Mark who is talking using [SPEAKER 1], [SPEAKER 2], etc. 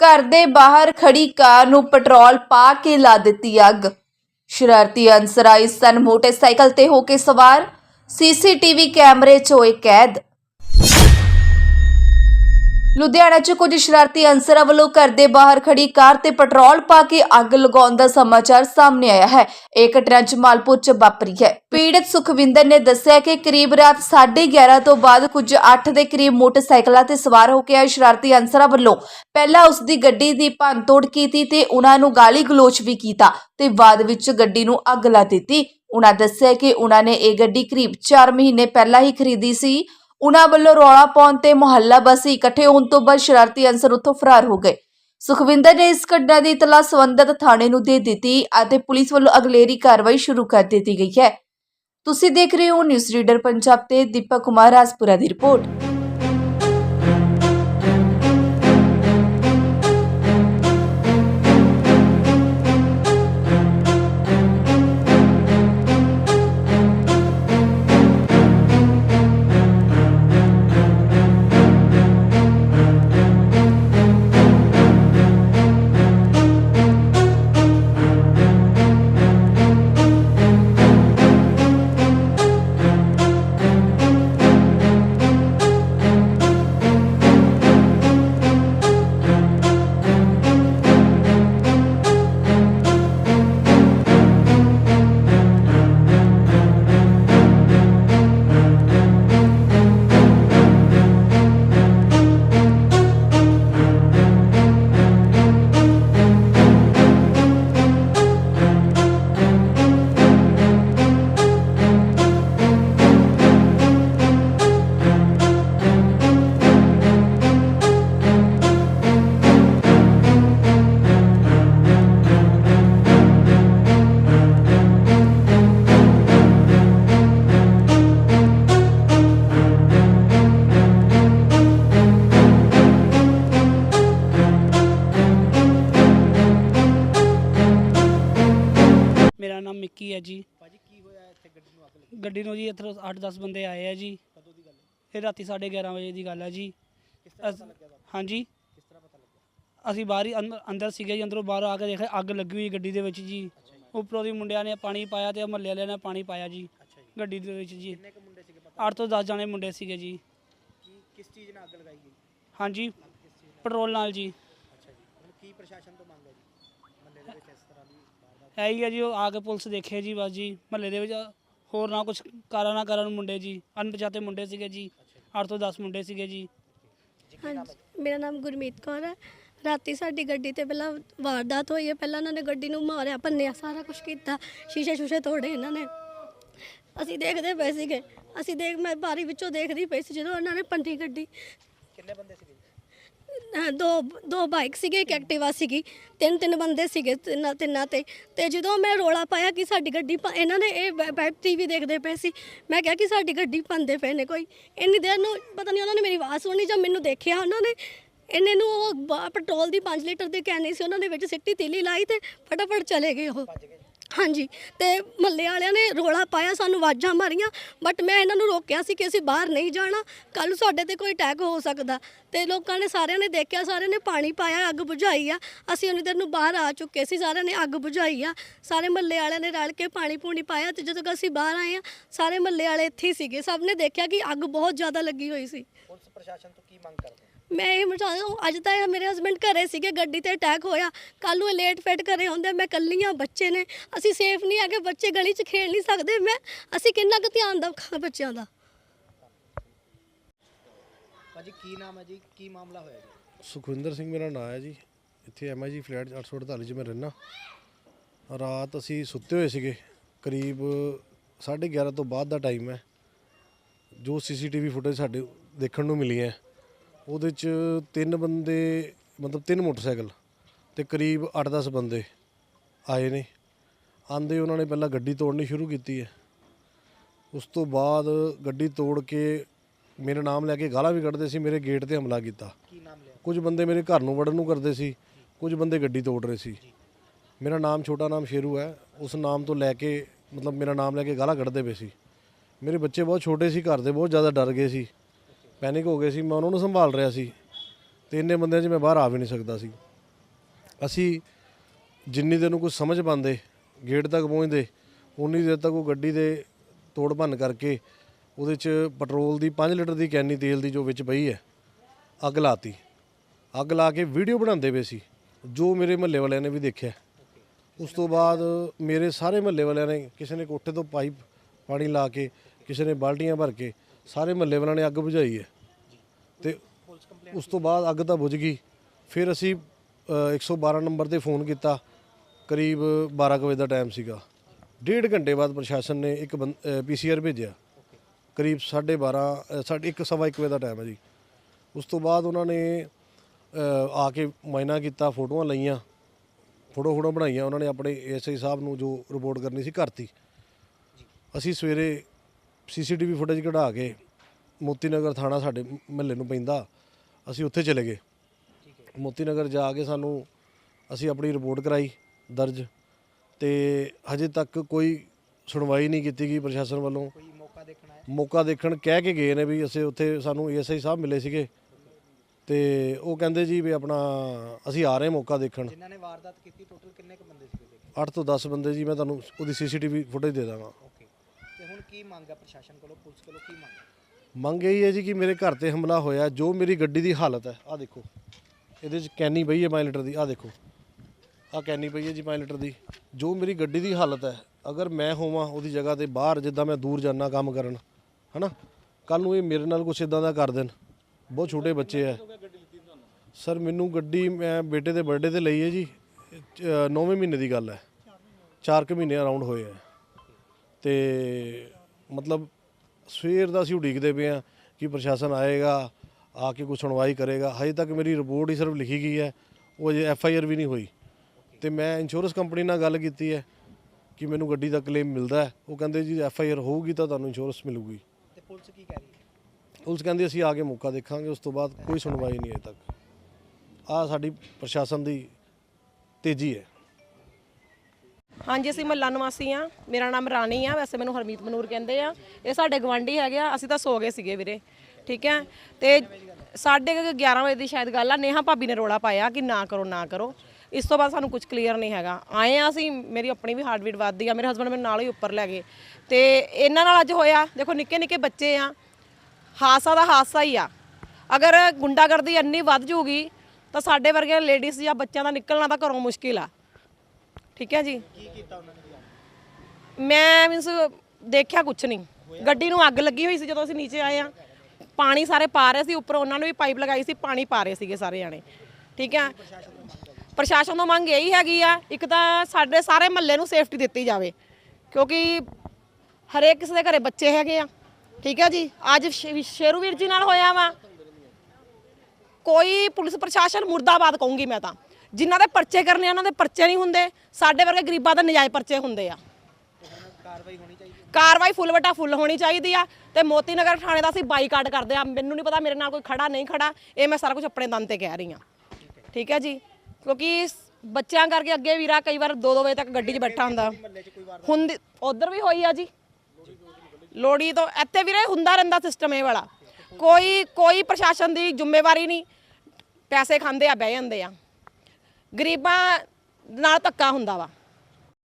[SPEAKER 1] ਘਰ ਦੇ ਬਾਹਰ ਖੜੀ ਕਾਰ ਨੂੰ ਪੈਟਰੋਲ ਪਾ ਕੇ ਲਾ ਦਿੱਤੀ ਅੱਗ। ਸ਼ਰਾਰਤੀ ਅਨਸਰ ਆਏ ਸਨ ਮੋਟਰਸਾਈਕਲ ਤੇ ਹੋ ਕੇ ਸਵਾਰ। ਸੀਸੀਟੀਵੀ ਕੈਮਰੇ 'ਚ ਹੋਏ ਕੈਦ। ਲੁਧਿਆਣਾ 'ਚ ਕੁਝ ਸ਼ਰਾਰਤੀ ਅਨਸਰਾਂ ਵੱਲੋਂ ਘਰ ਦੇ ਬਾਹਰ ਖੜੀ ਕਾਰ ਤੇ ਪੈਟਰੋਲ ਪਾ ਕੇ ਅੱਗ ਲਗਾਉਣ ਦਾ ਸਮਾਚਾਰ ਸਾਹਮਣੇ ਆਇਆ ਹੈ। ਇਹ ਘਟਨਾ ਜਮਾਲਪੁਰ 'ਚ ਵਾਪਰੀ ਹੈ। ਪੀੜਤ ਸੁਖਵਿੰਦਰ ਨੇ ਦੱਸਿਆ ਕਿ ਕਰੀਬ ਰਾਤ 11:30 ਤੋਂ ਬਾਅਦ ਕੁਝ 8 ਦੇ ਕਰੀਬ ਮੋਟਰਸਾਈਕਲਾਂ ਤੇ ਸਵਾਰ ਹੋ ਕੇ ਆਏ ਸ਼ਰਾਰਤੀ ਅਨਸਰਾਂ ਵੱਲੋਂ ਪਹਿਲਾਂ ਉਸ ਦੀ ਗੱਡੀ ਦੀ ਭੰਨਤੋੜ ਕੀਤੀ ਤੇ ਉਹਨਾਂ ਨੂੰ ਗਾਲੀ ਗਲੋਚ ਵੀ ਕੀਤਾ ਤੇ ਬਾਅਦ ਵਿੱਚ ਗੱਡੀ ਨੂੰ ਅੱਗ ਲਾ ਦਿੱਤੀ। ਉਹਨਾਂ ਦੱਸਿਆ ਕਿ ਉਹਨਾਂ ਨੇ ਇਹ ਗੱਡੀ ਕਰੀਬ 4 ਮਹੀਨੇ ਪਹਿਲਾਂ ਹੀ ਖਰੀਦੀ ਸੀ। ਉਹਨਾਂ ਵੱਲੋਂ ਰੌਲਾ ਪਾਉਣ ਤੇ ਮੁਹੱਲਾ ਵਾਸੀ ਇਕੱਠੇ ਹੋਣ ਤੋਂ ਬਾਅਦ ਸ਼ਰਾਰਤੀ ਅਨਸਰ ਉੱਥੋਂ ਫਰਾਰ ਹੋ ਗਏ। ਸੁਖਵਿੰਦਰ ਨੇ ਇਸ ਘਟਨਾ ਦੀ ਇਤਲਾਹ ਸੰਬੰਧਤ ਥਾਣੇ ਨੂੰ ਦੇ ਦਿੱਤੀ ਅਤੇ ਪੁਲਿਸ ਵੱਲੋਂ ਅਗਲੇਰੀ ਕਾਰਵਾਈ ਸ਼ੁਰੂ ਕਰ ਦਿੱਤੀ ਗਈ ਹੈ। ਤੁਸੀਂ ਦੇਖ ਰਹੇ ਹੋ ਨਿਊਜ਼ ਰੀਡਰ ਪੰਜਾਬ ਤੇ ਦੀਪਕ ਕੁਮਾਰ ਰਾਜਪੁਰਾ ਦੀ ਰਿਪੋਰਟ।
[SPEAKER 2] ਹੈ ਜੀ।
[SPEAKER 3] ਭਾਜੀ ਕੀ ਹੋਇਆ ਇੱਥੇ ਗੱਡੀ ਨੂੰ ਅੱਗ ਲੱਗੀ?
[SPEAKER 2] ਗੱਡੀ ਨੂੰ ਜੀ ਇੱਥੇ 8-10 ਬੰਦੇ ਆਏ ਆ ਜੀ।
[SPEAKER 3] ਕਦੋਂ ਦੀ ਗੱਲ ਹੈ?
[SPEAKER 2] ਇਹ ਰਾਤੀ 11:30 ਵਜੇ ਦੀ ਗੱਲ ਹੈ ਜੀ।
[SPEAKER 3] ਕਿਸ ਤਰ੍ਹਾਂ
[SPEAKER 2] ਅਸ-
[SPEAKER 3] ਪਤਾ ਲੱਗਿਆ ਤੁਹਾਨੂੰ?
[SPEAKER 2] ਹਾਂਜੀ।
[SPEAKER 3] ਕਿਸ ਤਰ੍ਹਾਂ ਪਤਾ ਲੱਗਿਆ?
[SPEAKER 2] ਅਸੀਂ ਬਾਹਰ ਹੀ ਅੰਦਰ- ਅੰਦਰ ਸੀਗੇ ਜੀ ਅੰਦਰੋਂ ਬਾਹਰ ਆ ਕੇ ਦੇਖਿਆ ਅੱਗ ਲੱਗੀ ਹੋਈ ਗੱਡੀ ਦੇ ਵਿੱਚ ਜੀ।
[SPEAKER 3] ਅੱਛਾ ਜੀ।
[SPEAKER 2] ਉੱਪਰੋਂ ਦੀ ਮੁੰਡਿਆਂ ਨੇ ਪਾਣੀ ਪਾਇਆ ਤੇ ਮਹੱਲੇ ਵਾਲਿਆਂ ਨੇ ਪਾਣੀ ਪਾਇਆ ਜੀ
[SPEAKER 3] ਅੱਛਾ ਜੀ।
[SPEAKER 2] ਗੱਡੀ ਦੇ ਵਿੱਚ ਜੀ।
[SPEAKER 3] ਕਿੰਨੇ ਕੁ ਮੁੰਡੇ ਸੀਗੇ ਪਤਾ
[SPEAKER 2] 8 ਤੋਂ 10 ਜਾਣੇ ਮੁੰਡੇ ਸੀਗੇ ਜੀ।
[SPEAKER 3] ਕੀ ਕਿਸ ਚੀਜ਼ ਨਾਲ ਅੱਗ ਲਗਾਈ ਗਈ?
[SPEAKER 2] ਹਾਂਜੀ।
[SPEAKER 3] ਅੱਗ ਕਿਸ ਚੀਜ਼ ਨਾਲ?
[SPEAKER 2] ਪੈਟਰੋਲ ਨਾਲ ਜੀ।
[SPEAKER 3] ਅੱਛਾ ਜੀ। ਹੁਣ ਕੀ ਪ੍ਰਸ਼ਾਸਨ ਤੋਂ ਮੰਗ ਹੈ ਜੀ? ਮਹੱਲੇ ਦੇ ਵਿੱਚ ਇਸ ਤਰ੍ਹਾਂ ਦੀ
[SPEAKER 2] ਹੈ ਹੀ ਹੈ ਜੀ ਉਹ ਆ ਕੇ ਪੁਲਿਸ ਦੇਖੇ ਜੀ ਬਸ ਜੀ ਮਹੱਲੇ ਦੇ ਵਿੱਚ ਹੋਰ ਨਾ ਕੁਝ ਕਾਰਾ ਨਾ ਕਰਨ ਮੁੰਡੇ ਜੀ ਅਣਪਛਾਤੇ ਮੁੰਡੇ ਸੀਗੇ ਜੀ 8 ਤੋਂ 10 ਮੁੰਡੇ ਸੀਗੇ ਜੀ।
[SPEAKER 4] ਹਾਂਜੀ ਮੇਰਾ ਨਾਮ ਗੁਰਮੀਤ ਕੌਰ ਹੈ ਰਾਤੀ ਸਾਡੀ ਗੱਡੀ ਤੇ ਪਹਿਲਾਂ ਵਾਰਦਾਤ ਹੋਈ ਹੈ ਪਹਿਲਾਂ ਉਹਨਾਂ ਨੇ ਗੱਡੀ ਨੂੰ ਮਾਰਿਆ ਭੰਨਿਆ ਸਾਰਾ ਕੁਝ ਕੀਤਾ ਸ਼ੀਸ਼ੇ ਸ਼ੂਸ਼ੇ ਤੋੜੇ ਇਹਨਾਂ ਨੇ। ਅਸੀਂ ਦੇਖਦੇ ਪਏ ਸੀਗੇ ਅਸੀਂ ਦੇਖ ਮੈਂ ਬਾਰੀ ਵਿੱਚੋਂ ਦੇਖਦੀ ਪਈ ਸੀ ਜਦੋਂ ਉਹਨਾਂ ਨੇ ਪੰਨੀ ਗੱਡੀ।
[SPEAKER 3] ਕਿੰਨੇ ਬੰਦੇ ਸੀਗੇ?
[SPEAKER 4] ਅਹ ਦੋ ਦੋ ਬਾਈਕ ਸੀਗੇ, ਇੱਕ ਐਕਟਿਵਾ ਸੀਗੀ। ਤਿੰਨ ਤਿੰਨ ਬੰਦੇ ਸੀਗੇ, ਤਿੰਨਾਂ ਤਿੰਨਾਂ ਤੇ। ਤੇ ਜਦੋਂ ਮੈਂ ਰੋਲਾ ਪਾਇਆ ਕਿ ਸਾਡੀ ਗੱਡੀ ਭ- ਇਹਨਾਂ ਨੇ ਇਹ ਵੈਬ ਬੈਠ ਟੀਵੀ ਦੇਖਦੇ ਪਏ ਸੀ। ਮੈਂ ਕਿਹਾ ਕਿ ਸਾਡੀ ਗੱਡੀ ਭੰਦੇ ਪਏ ਨੇ ਕੋਈ। ਇੰਨੀ ਦੇਰ ਨੂੰ ਪਤਾ ਨਹੀਂ ਉਹਨਾਂ ਨੇ ਮੇਰੀ ਆਵਾਜ਼ ਸੁਣੀ ਜਾਂ ਮੈਨੂੰ ਦੇਖਿਆ ਉਹਨਾਂ ਨੇ। ਇੰਨੇ ਨੂੰ ਉਹ ਬ- ਪੈਟਰੋਲ ਦੀ 5 ਲੀਟਰ ਦੀ ਕੈਨੀ ਸੀ, ਉਹਨਾਂ ਨੇ ਵਿੱਚ ਸਿੱਟੀ ਤੀਲੀ ਲਾਈ ਤੇ ਫਟਾਫਟ ਚਲੇ ਗਏ ਉਹ। ਹਾਂਜੀ, ਤੇ ਮਹੱਲੇ ਵਾਲਿਆਂ ਨੇ ਰੋਲਾ ਪਾਇਆ, ਸਾਨੂੰ ਆਵਾਜ਼ਾਂ ਮਾਰੀਆਂ ਬਟ ਮੈਂ ਇਹਨਾਂ ਨੂੰ ਰੋਕਿਆ ਸੀ ਕਿ ਅਸੀਂ ਬਾਹਰ ਨਹੀਂ ਜਾਣਾ ਕੱਲ ਸਾਡੇ ਤੇ ਕੋਈ ਅਟੈਕ ਹੋ ਸਕਦਾ। ਤੇ ਲੋਕਾਂ ਨੇ ਸਾਰਿਆਂ ਨੇ ਦੇਖਿਆ, ਸਾਰਿਆਂ ਨੇ ਪਾਣੀ ਪਾਇਆ, ਅੱਗ ਬੁਝਾਈ ਆ। ਅਸੀਂ ਉਨੀ ਦੇਰ ਨੂੰ ਬਾਹਰ ਆ ਚੁੱਕੇ ਸੀ, ਸਾਰਿਆਂ ਨੇ ਅੱਗ ਬੁਝਾਈ ਆ। ਸਾਰੇ ਮਹੱਲੇ ਵਾਲਿਆਂ ਨੇ ਰਲ ਕੇ ਪਾਣੀ ਪੂਣੀ ਪਾਇਆ ਤੇ ਜਦੋਂ ਅਸੀਂ ਬਾਹਰ ਆਏ ਆ, ਸਾਰੇ ਮਹੱਲੇ ਵਾਲੇ ਇੱਥੇ ਹੀ ਸੀਗੇ। ਸਭ ਨੇ ਦੇਖਿਆ ਕਿ ਅੱਗ ਬਹੁਤ ਜ਼ਿਆਦਾ ਲੱਗੀ ਹੋਈ ਸੀ।
[SPEAKER 3] ਪੁਲਿਸ ਪ੍ਰਸ਼ਾਸਨ ਤੋਂ ਕੀ ਮੰਗ ਕਰਦੇ
[SPEAKER 4] ਮੈਂ ਇਹ ਮਚਾਉਂਦਾ ਹਾਂ ਅੱਜ ਤਾਂ ਇਹ ਮੇਰੇ ਹਸਬੰਡ ਘਰੇ ਸੀਗੇ ਗੱਡੀ ਤੇ ਅਟੈਕ ਹੋਇਆ। ਕੱਲ ਨੂੰ ਇਹ ਲੇਟ ਫੇਟ ਘਰੇ ਹੁੰਦੇ ਮੈਂ ਕੱਲੀਆਂ ਬੱਚੇ ਨੇ। ਅਸੀਂ ਸੇਫ ਨਹੀਂ ਹੈਗੇ ਬੱਚੇ ਗਲੀ 'ਚ ਖੇਡ ਨਹੀਂ ਸਕਦੇ। ਮੈਂ ਅਸੀਂ ਕਿੰਨਾ ਕੁ ਧਿਆਨ ਰੱਖਾਂ ਬੱਚਿਆਂ ਦਾ?
[SPEAKER 3] ਭਾਜੀ ਕੀ ਨਾਮ ਹੈ ਜੀ? ਕੀ ਮਾਮਲਾ ਹੋਇਆ ਜੀ?
[SPEAKER 5] ਸੁਖਵਿੰਦਰ ਸਿੰਘ ਮੇਰਾ ਨਾਮ ਹੈ ਜੀ। ਇੱਥੇ ਐਮਆਈਜੀ ਫਲੈਟ 848 'ਚ ਮੈਂ ਰਹਿਣਾ ਰਾਤ ਅਸੀਂ ਸੁੱਤੇ ਹੋਏ ਸੀਗੇ। ਕਰੀਬ 11:30 ਤੋਂ ਬਾਅਦ ਦਾ ਟਾਈਮ ਹੈ। ਜੋ ਸੀਸੀਟੀਵੀ ਫੁਟੇਜ ਸਾਡੇ ਦੇਖਣ ਨੂੰ ਮਿਲੀ ਹੈ। ਉਹਦੇ 'ਚ ਤਿੰਨ ਬੰਦੇ ਮਤਲਬ ਤਿੰਨ ਮੋਟਰਸਾਈਕਲ ਤੇ ਕਰੀਬ 8-10 ਬੰਦੇ ਆਏ ਨੇ। ਆਂਦੇ ਉਹਨਾਂ ਨੇ ਪਹਿਲਾਂ ਗੱਡੀ ਤੋੜਨੀ ਸ਼ੁਰੂ ਕੀਤੀ ਹੈ। ਉਸ ਤੋਂ ਬਾਅਦ ਗੱਡੀ ਤੋੜ ਕੇ ਮੇਰੇ ਨਾਮ ਲੈ ਕੇ ਗਾਲਾਂ ਵੀ ਕੱਢਦੇ ਸੀ ਮੇਰੇ ਗੇਟ ਤੇ ਹਮਲਾ ਕੀਤਾ।
[SPEAKER 3] ਕੀ ਨਾਮ ਲਿਆ?
[SPEAKER 5] ਕੁਝ ਬੰਦੇ ਮੇਰੇ ਘਰ ਨੂੰ ਵੜਨ ਨੂੰ ਕਰਦੇ ਸੀ ਕੁਝ ਬੰਦੇ ਗੱਡੀ ਤੋੜ ਰਹੇ ਸੀ। ਮੇਰਾ ਨਾਮ ਛੋਟਾ ਨਾਮ ਸ਼ੇਰੂ ਹੈ। ਉਸ ਨਾਮ ਤੋਂ ਲੈ ਕੇ ਮਤਲਬ ਮੇਰਾ ਨਾਮ ਲੈ ਕੇ ਗਾਲਾਂ ਕੱਢਦੇ ਪਏ ਸੀ। ਮੇਰੇ ਬੱਚੇ ਬਹੁਤ ਛੋਟੇ ਸੀ ਘਰ ਦੇ ਬਹੁਤ ਜ਼ਿਆਦਾ ਡਰ ਗਏ ਸੀ। ਪੈਨਿਕ ਹੋ ਗਏ ਸੀ, ਮੈਂ ਉਹਨਾਂ ਨੂੰ ਸੰਭਾਲ ਰਿਹਾ ਸੀ ਤੇ ਇੰਨੇ ਬੰਦਿਆਂ 'ਚ ਮੈਂ ਬਾਹਰ ਆ ਵੀ ਨਹੀਂ ਸਕਦਾ ਸੀ। ਅਸੀਂ ਜਿੰਨੀ ਦੇਰ ਨੂੰ ਕੁਝ ਸਮਝ ਪਾਉਂਦੇ ਗੇਟ ਤੱਕ ਪਹੁੰਚਦੇ, ਉਨੀ ਦੇਰ ਤੱਕ ਉਹ ਗੱਡੀ ਦੇ ਤੋੜ ਭੰਨ ਕਰਕੇ ਉਹਦੇ 'ਚ ਪੈਟਰੋਲ ਦੀ 5 ਲੀਟਰ ਦੀ ਕੈਨੀ ਤੇਲ ਦੀ ਜੋ ਵਿੱਚ ਪਈ ਹੈ, ਅੱਗ ਲਾਤੀ। ਅੱਗ ਲਾ ਕੇ ਵੀਡੀਓ ਬਣਾਉਂਦੇ ਪਏ ਸੀ, ਜੋ ਮੇਰੇ ਮਹੱਲੇ ਵਾਲਿਆਂ ਨੇ ਵੀ ਦੇਖਿਆ। ਉਸ ਤੋਂ ਬਾਅਦ ਮੇਰੇ ਸਾਰੇ ਮਹੱਲੇ ਵਾਲਿਆਂ ਨੇ ਕਿਸੇ ਨੇ ਕੋਠੇ ਤੋਂ ਪਾਈਪ ਪਾਣੀ ਲਾ ਕੇ, ਕਿਸੇ ਨੇ ਬਾਲਟੀਆਂ ਭਰ ਕੇ ਸਾਰੇ ਮਹੱਲੇ ਵਾਲਿਆਂ ਨੇ ਅੱਗ ਬੁਝਾਈ ਹੈ। ਤੇ ਉਸ ਤੋਂ ਬਾਅਦ ਅੱਗ ਤਾਂ ਬੁਝ ਗਈ। ਫਿਰ ਅਸੀਂ ਅ, 112 ਨੰਬਰ ਤੇ ਫੋਨ ਕੀਤਾ। ਕਰੀਬ 12 ਕੁ ਵਜੇ ਦਾ ਟਾਈਮ ਸੀਗਾ। ਡੇਢ ਘੰਟੇ ਬਾਅਦ ਪ੍ਰਸ਼ਾਸਨ ਨੇ ਇੱਕ ਪੀਸੀਆਰ ਭੇਜਿਆ। ਕਰੀਬ 12:30 ਸਾਢੇ ਇੱਕ ਸਵਾ ਇੱਕ ਵਜੇ ਦਾ ਟਾਈਮ ਹੈ ਜੀ। ਉਸ ਤੋਂ ਬਾਅਦ ਉਹਨਾਂ ਨੇ ਅ, ਆ ਕੇ ਮਾਇਨਾ ਕੀਤਾ ਫੋਟੋਆਂ ਲਈਆਂ। ਫੋਟੋ ਫੋਟੋ ਬਣਾਈਆਂ। ਉਹਨਾਂ ਨੇ ਆਪਣੇ ਐਸਆਈ ਸਾਹਿਬ ਨੂੰ ਜੋ ਰਿਪੋਰਟ ਕਰਨੀ ਸੀ ਕਰਤੀ ਅਸੀਂ ਸਵੇਰੇ ਸੀਸੀਟੀਵੀ ਫੁਟੇਜ ਕਢਾ ਕੇ ਮੋਤੀ ਨਗਰ ਥਾਣਾ ਸਾਡੇ ਮਹੱਲੇ ਨੂੰ ਪੈਂਦਾ। ਅਸੀਂ ਉੱਥੇ ਚਲੇ ਗਏ। ਮੋਤੀ ਨਗਰ ਜਾ ਕੇ ਸਾਨੂੰ ਅਸੀਂ ਆਪਣੀ ਰਿਪੋਰਟ ਕਰਾਈ ਦਰਜ ਤੇ ਹਜੇ ਤੱਕ ਕੋਈ ਸੁਣਵਾਈ ਨਹੀਂ ਕੀਤੀ ਗਈ ਪ੍ਰਸ਼ਾਸਨ ਵੱਲੋਂ।
[SPEAKER 3] ਕੋਈ ਮੌਕਾ ਦੇਖਣਾ ਹੈ
[SPEAKER 5] ਮੌਕਾ ਦੇਖਣ ਕਹਿ ਕੇ ਗਏ ਨੇ ਵੀ ਅਸੀਂ ਉੱਥੇ ਸਾਨੂੰ ਏਐਸਆਈ ਸਾਹਿਬ ਮਿਲੇ ਸੀਗੇ। ਤੇ ਉਹ ਕਹਿੰਦੇ ਜੀ ਵੀ ਆਪਣਾ ਅਸੀਂ ਆ ਰਹੇ ਮੌਕਾ ਦੇਖਣ।
[SPEAKER 3] ਜਿਨ੍ਹਾਂ ਨੇ ਵਾਰਦਾਤ ਕੀਤੀ ਟੋਟਲ ਕਿੰਨੇ ਕੁ ਬੰਦੇ ਸੀਗੇ ਦੇਖੇ?
[SPEAKER 5] 8 ਤੋਂ 10 ਬੰਦੇ ਜੀ ਮੈਂ ਤੁਹਾਨੂੰ ਉਹਦੀ ਸੀਸੀਟੀਵੀ ਫੁਟੇਜ ਦੇ ਦਾਂਗਾ।
[SPEAKER 3] ਕੀ ਮੰਗ ਹੈ ਪ੍ਰਸ਼ਾਸਨ ਕੋਲੋਂ, ਪੁਲਿਸ ਕੋਲੋਂ ਕੀ ਮੰਗ ਹੈ
[SPEAKER 5] ਮੰਗ ਇਹੀ ਹੈ ਜੀ ਕਿ ਮੇਰੇ ਘਰ ਤੇ ਹਮਲਾ ਹੋਇਆ, ਜੋ ਮੇਰੀ ਗੱਡੀ ਦੀ ਹਾਲਤ ਹੈ, ਆਹ ਦੇਖੋ। ਇਹਦੇ ਚ ਕੈਨੀ ਪਈ ਹੈ 5 ਲੀਟਰ ਦੀ, ਆਹ ਦੇਖੋ। ਆਹ ਕੈਨੀ ਪਈ ਹੈ ਜੀ 5 ਲੀਟਰ ਦੀ। ਜੋ ਮੇਰੀ ਗੱਡੀ ਦੀ ਹਾਲਤ ਹੈ, ਅਗਰ ਮੈਂ ਹੋਵਾਂ ਉਹਦੀ ਜਗ੍ਹਾ ਤੇ ਬਾਹਰ, ਜਿੱਦਾਂ ਮੈਂ ਦੂਰ ਜਾਣਾ ਕੰਮ ਕਰਨ, ਹਨਾ? ਕੱਲ ਨੂੰ ਇਹ ਮੇਰੇ ਨਾਲ ਕੁਛ ਇਦਾਂ ਦਾ ਕਰ ਦੇਣ। ਬਹੁਤ ਛੋਟੇ ਬੱਚੇ ਐ ਸਰ, ਮੈਨੂੰ ਗੱਡੀ ਮੈਂ ਬੇਟੇ ਦੇ ਬਰਥਡੇ ਤੇ ਲਈ ਹੈ ਜੀ। 9ਵੇਂ ਮਹੀਨੇ ਦੀ ਗੱਲ ਹੈ। 4 ਕੁ ਮਹੀਨੇ ਅਰਾਊਂਡ ਹੋਏ ਹੈ। ਤੇ ਮਤਲਬ ਸਵੇਰ ਦਾ ਅਸੀਂ ਉਡੀਕਦੇ ਪਏ ਆ ਕਿ ਪ੍ਰਸ਼ਾਸਨ ਆਏਗਾ ਆ ਕੇ ਕੋਈ ਸੁਣਵਾਈ ਕਰੇਗਾ। ਹਜੇ ਤੱਕ ਮੇਰੀ ਰਿਪੋਰਟ ਹੀ ਸਿਰਫ ਲਿਖੀ ਗਈ ਹੈ ਉਹ ਅਜੇ ਐਫ ਆਈ ਆਰ ਵੀ ਨਹੀਂ ਹੋਈ। ਤੇ ਮੈਂ ਇੰਸ਼ੋਰੈਂਸ ਕੰਪਨੀ ਨਾਲ ਗੱਲ ਕੀਤੀ ਹੈ ਕਿ ਮੈਨੂੰ ਗੱਡੀ ਦਾ ਕਲੇਮ ਮਿਲਦਾ ਹੈ। ਉਹ ਕਹਿੰਦੇ ਜੀ ਐਫ ਆਈ ਆਰ ਹੋਊਗੀ ਤਾਂ ਤੁਹਾਨੂੰ ਇੰਸ਼ੋਰੈਂਸ ਮਿਲੂਗੀ।
[SPEAKER 3] ਤੇ ਪੁਲਿਸ ਕੀ ਕਹਿ ਰਹੀ ਹੈ?
[SPEAKER 5] ਪੁਲਿਸ ਕਹਿੰਦੀ ਅਸੀਂ ਆ ਕੇ ਮੌਕਾ ਦੇਖਾਂਗੇ ਉਸ ਤੋਂ ਬਾਅਦ ਕੋਈ ਸੁਣਵਾਈ ਨਹੀਂ ਅਜੇ ਤੱਕ। ਆ ਸਾਡੀ ਪ੍ਰਸ਼ਾਸਨ ਦੀ ਤੇਜ਼ੀ ਹੈ।
[SPEAKER 6] ਹਾਂਜੀ, ਅਸੀਂ ਮਹੱਲਾ ਨਿਵਾਸੀ ਆ ਮੇਰਾ ਨਾਮ ਰਾਣੀ ਆ। ਵੈਸੇ ਮੈਨੂੰ ਹਰਮੀਤ ਮਨੂਰ ਕਹਿੰਦੇ ਆ। ਇਹ ਸਾਡੇ ਗਵਾਂਢੀ ਹੈਗੇ ਆ। ਅਸੀਂ ਤਾਂ ਸੋ ਗਏ ਸੀਗੇ ਵੀਰੇ। ਠੀਕ ਹੈ? ਤੇ ਸਾਢੇ ਕੁ 11 ਵਜੇ ਦੀ ਸ਼ਾਇਦ ਗੱਲ ਆ। ਨੇਹਾ ਭਾਬੀ ਨੇ ਰੋਲਾ ਪਾਇਆ ਕਿ ਨਾ ਕਰੋ ਨਾ ਕਰੋ। ਇਸ ਤੋਂ ਬਾਅਦ ਸਾਨੂੰ ਕੁਝ ਕਲੀਅਰ ਨਹੀਂ ਹੈਗਾ। ਆਏ ਆ ਅਸੀਂ। ਮੇਰੀ ਆਪਣੀ ਵੀ ਹਾਰਟਬੀਟ ਵੱਧਦੀ ਆ। ਮੇਰੇ ਹਸਬੰਡ ਮੈਨੂੰ ਨਾਲ ਹੀ ਉੱਪਰ ਲੈ ਗਏ। ਤੇ ਇਹਨਾਂ ਨਾਲ ਅੱਜ ਹੋਇਆ। ਦੇਖੋ, ਨਿੱਕੇ ਨਿੱਕੇ ਬੱਚੇ ਆ। ਹਾਸਾ ਦਾ ਹਾਸਾ ਹੀ ਆ। ਅਗਰ ਗੁੰਡਾਗਰਦੀ ਇੰਨੀ ਵੱਧ ਜੂਗੀ, ਤਾਂ ਸਾਡੇ ਵਰਗੇ ਲੇਡੀਜ਼ ਜਾਂ ਬੱਚਿਆਂ ਦਾ ਨਿਕਲਣਾ ਤਾਂ ਘਰੋਂ ਮੁਸ਼ਕਿਲ ਆ। ਠੀਕ ਹੈ ਜੀ?
[SPEAKER 3] ਕੀ ਕੀਤਾ ਉਹਨਾਂ ਨੇ
[SPEAKER 6] ਮੈਂ ਮੀਨਸ ਦੇਖਿਆ ਕੁਛ ਨਹੀਂ। ਗੱਡੀ ਨੂੰ ਅੱਗ ਲੱਗੀ ਹੋਈ ਸੀ ਜਦੋਂ ਅਸੀਂ ਨੀਚੇ ਆਏ ਆ ਪਾਣੀ ਸਾਰੇ ਪਾ ਰਹੇ ਸੀ ਉੱਪਰ ਉਹਨਾਂ ਨੇ ਵੀ ਪਾਈਪ ਲਗਾਈ ਸੀ ਪਾਣੀ ਪਾ ਰਹੇ ਸੀਗੇ ਸਾਰੇ ਜਾਣੇ। ਠੀਕ ਹੈ? ਪ੍ਰਸ਼ਾਸਨ ਤੋਂ ਮੰਗ ਇਹੀ ਹੈਗੀ ਆ ਇੱਕ ਤਾਂ ਸਾਡੇ ਸਾਰੇ ਮਹੱਲੇ ਨੂੰ ਸੇਫਟੀ ਦਿੱਤੀ ਜਾਵੇ। ਕਿਉਂਕਿ ਹਰੇਕ ਕਿਸੇ ਦੇ ਘਰੇ ਬੱਚੇ ਹੈਗੇ ਆ। ਠੀਕ ਹੈ ਜੀ? ਅੱਜ ਸ਼ੇਰੂ ਵੀਰ ਜੀ ਨਾਲ ਹੋਇਆ ਵਾ। ਕੋਈ ਪੁਲਿਸ ਪ੍ਰਸ਼ਾਸਨ ਮੁਰਦਾਬਾਦ ਕਹੂੰਗੀ ਮੈਂ ਤਾਂ। ਜਿਨ੍ਹਾਂ ਦੇ ਪਰਚੇ ਕਰਨੇ ਆ, ਉਹਨਾਂ ਦੇ ਪਰਚੇ ਨਹੀਂ ਹੁੰਦੇ। ਸਾਡੇ ਵਰਗੇ ਗਰੀਬਾਂ ਦੇ ਨਜਾਇਜ਼ ਪਰਚੇ ਹੁੰਦੇ ਆ।
[SPEAKER 3] ਕਾਰਵਾਈ ਹੋਣੀ ਚਾਹੀਦੀ
[SPEAKER 6] ਕਾਰਵਾਈ ਫੁੱਲ ਵਟਾ ਫੁੱਲ ਹੋਣੀ ਚਾਹੀਦੀ ਆ। ਤੇ ਮੋਤੀ ਨਗਰ ਥਾਣੇ ਦਾ ਅਸੀਂ ਬਾਈਕਾਟ ਕਰਦੇ ਆ। ਮੈਨੂੰ ਨਹੀਂ ਪਤਾ, ਮੇਰੇ ਨਾਲ ਕੋਈ ਖੜਾ, ਨਹੀਂ ਖੜਾ। ਇਹ ਮੈਂ ਸਾਰਾ ਕੁਝ ਆਪਣੇ ਦਮ ਤੇ ਕਹਿ ਰਹੀ ਆ। ਠੀਕ ਹੈ ਜੀ? ਕਿਉਂਕਿ ਬੱਚਿਆਂ ਕਰਕੇ ਅੱਗੇ ਵੀਰਾ ਕਈ ਵਾਰ 2-2 ਵਜੇ ਤੱਕ ਗੱਡੀ 'ਚ ਬੈਠਾ ਹੁੰਦਾ। ਹੁੰਦੀ, ਉਧਰ ਵੀ ਹੋਈ ਆ ਜੀ। ਲੋੜੀ ਤੋਂ, ਇੱਥੇ ਵੀਰੇ ਹੁੰਦਾ ਰਹਿੰਦਾ ਸਿਸਟਮ ਇਹ ਵਾਲਾ। ਕੋਈ ਕੋਈ ਪ੍ਰਸ਼ਾਸਨ ਦੀ ਜ਼ਿੰਮੇਵਾਰੀ ਨਹੀਂ। ਪੈਸੇ ਖਾਂਦੇ ਆ, ਬਹਿ ਜਾਂਦੇ ਆ। ਗਰੀਬਾਂ ਨਾਲ ਧੱਕਾ ਹੁੰਦਾ ਵਾ।